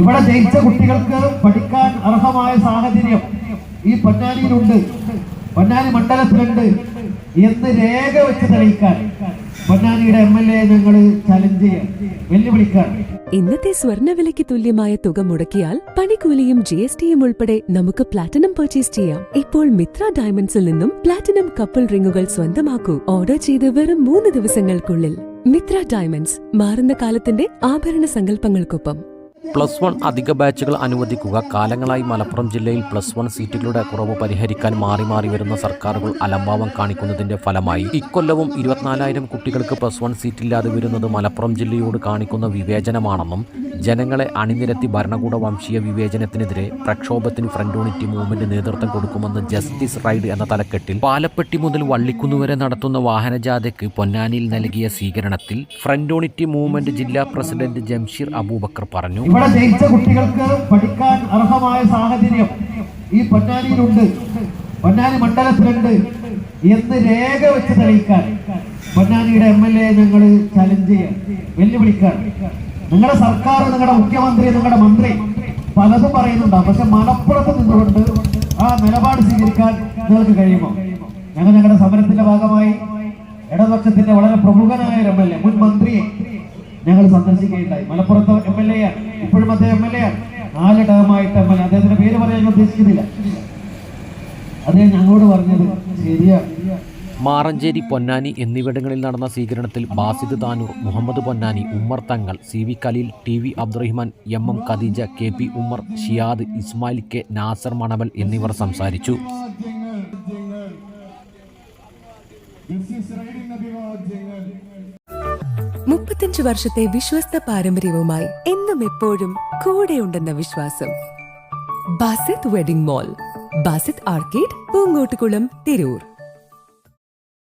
ഇവിടെ ജയിച്ച കുട്ടികൾക്ക് പഠിക്കാൻ അർഹമായ സാഹചര്യം ഈ പൊന്നാനിയിലുണ്ട്. പൊന്നാനി മണ്ഡലത്തിലുണ്ട്. എന്ന് രേഖ വെച്ച് തെളിയിക്കാൻ പൊന്നാനിയുടെ എം എൽ എ ഞങ്ങൾ ചലഞ്ച് ചെയ്യാം വെല്ലുവിളിക്കാൻ ഇന്നത്തെ സ്വർണവിലയ്ക്ക് തുല്യമായ തുക മുടക്കിയാൽ പണിക്കൂലിയും ജി എസ് ടിയും ഉൾപ്പെടെ നമുക്ക് പ്ലാറ്റിനം പർച്ചേസ് ചെയ്യാം. ഇപ്പോൾ മിത്ര ഡയമണ്ട്സിൽ നിന്നും പ്ലാറ്റിനം കപ്പിൾ റിങ്ങുകൾ സ്വന്തമാക്കൂ. ഓർഡർ ചെയ്ത് വെറും മൂന്ന് ദിവസങ്ങൾക്കുള്ളിൽ. മിത്ര ഡയമണ്ട്സ് മാറുന്ന കാലത്തിന്റെ ആഭരണ സങ്കല്പങ്ങൾക്കൊപ്പം. പ്ലസ് വൺ അധിക ബാച്ചുകൾ അനുവദിക്കുക. കാലങ്ങളായി മലപ്പുറം ജില്ലയിൽ പ്ലസ് വൺ സീറ്റുകളുടെ കുറവ് പരിഹരിക്കാൻ മാറി മാറി വരുന്ന സർക്കാരുകൾ അലംഭാവം കാണിക്കുന്നതിന്റെ ഫലമായി. ഇക്കൊല്ലവും ഇരുപത്തിനാലായിരം കുട്ടികൾക്ക് പ്ലസ് വൺ സീറ്റില്ലാതെ വരുന്നത് മലപ്പുറം ജില്ലയോട് കാണിക്കുന്ന വിവേചനമാണെന്നും ജനങ്ങളെ അണിനിരത്തി ഭരണകൂട വംശീയ വിവേചനത്തിനെതിരെ പ്രക്ഷോഭത്തിന് ഫ്രണ്ട് യൂണിറ്റി മൂവ്മെന്റ് നേതൃത്വം കൊടുക്കുമെന്ന് ജസ്റ്റിസ് റൈഡ് എന്ന തലക്കെട്ടിൽ പാലപ്പെട്ടി മുതൽ വള്ളിക്കുന്ന് വരെ നടത്തുന്ന വാഹനജാഥയ്ക്ക് പൊന്നാനിയിൽ നൽകിയ സ്വീകരണത്തിൽ ഫ്രണ്ട് യൂണിറ്റി മൂവ്മെന്റ് ജില്ലാ പ്രസിഡന്റ് ജംഷീർ അബൂബക്കർ പറഞ്ഞു. ഇവിടെ ജയിച്ച കുട്ടികൾക്ക് പഠിക്കാൻ അർഹമായ സാഹചര്യം ഈ പൊന്നാനി മണ്ഡലത്തിലുണ്ട് എന്ന് രേഖ വെച്ച് തെളിയിക്കാൻ പൊന്നാനിയുടെ എം എൽ എ ഞങ്ങൾ ചലഞ്ച് ചെയ്യാം വെല്ലുവിളിക്കാൻ. നിങ്ങളുടെ സർക്കാർ നിങ്ങളുടെ മുഖ്യമന്ത്രി നിങ്ങളുടെ മന്ത്രി പലതും പറയുന്നുണ്ടാവും. പക്ഷെ മലപ്പുറത്ത് നിന്നുകൊണ്ട് ആ നിലപാട് സ്വീകരിക്കാൻ നിങ്ങൾക്ക് കഴിയുമോ? ഞങ്ങൾ ഞങ്ങളുടെ സമരത്തിന്റെ ഭാഗമായി ഇടതുപക്ഷത്തിന്റെ വളരെ പ്രമുഖനായ ഒരു എം എൽ എ മുൻ മന്ത്രിയെ ഞങ്ങൾ സന്ദർശിക്കുകയുണ്ടായി. മലപ്പുറത്ത് എം എൽ എ ഇപ്പോഴും അദ്ദേഹം എം എൽ എ ആണ് നാല് ടേമായിട്ട് എം എൽ എ അദ്ദേഹത്തിന്റെ പേര് പറയാൻ ഉദ്ദേശിക്കുന്നില്ല. അദ്ദേഹം ഞങ്ങളോട് പറഞ്ഞത് ശരിയാണ്. മാറഞ്ചേരി പൊന്നാനി എന്നിവിടങ്ങളിൽ നടന്ന സ്വീകരണത്തിൽ Basid Tanur Muhammad Ponnani Ummer Thangal C V Khaleel T V Abdurahiman M M Khadeeja K P Ummer Shiyad Ismail K Nasar Manaval എന്നിവർ സംസാരിച്ചു. മുപ്പത്തഞ്ച് വർഷത്തെ വിശ്വസ്ത പാരമ്പര്യവുമായി എന്നും എപ്പോഴും കൂടെയുണ്ടെന്ന വിശ്വാസം. Basith wedding mall Basith arcade Poongottukulam Tirur.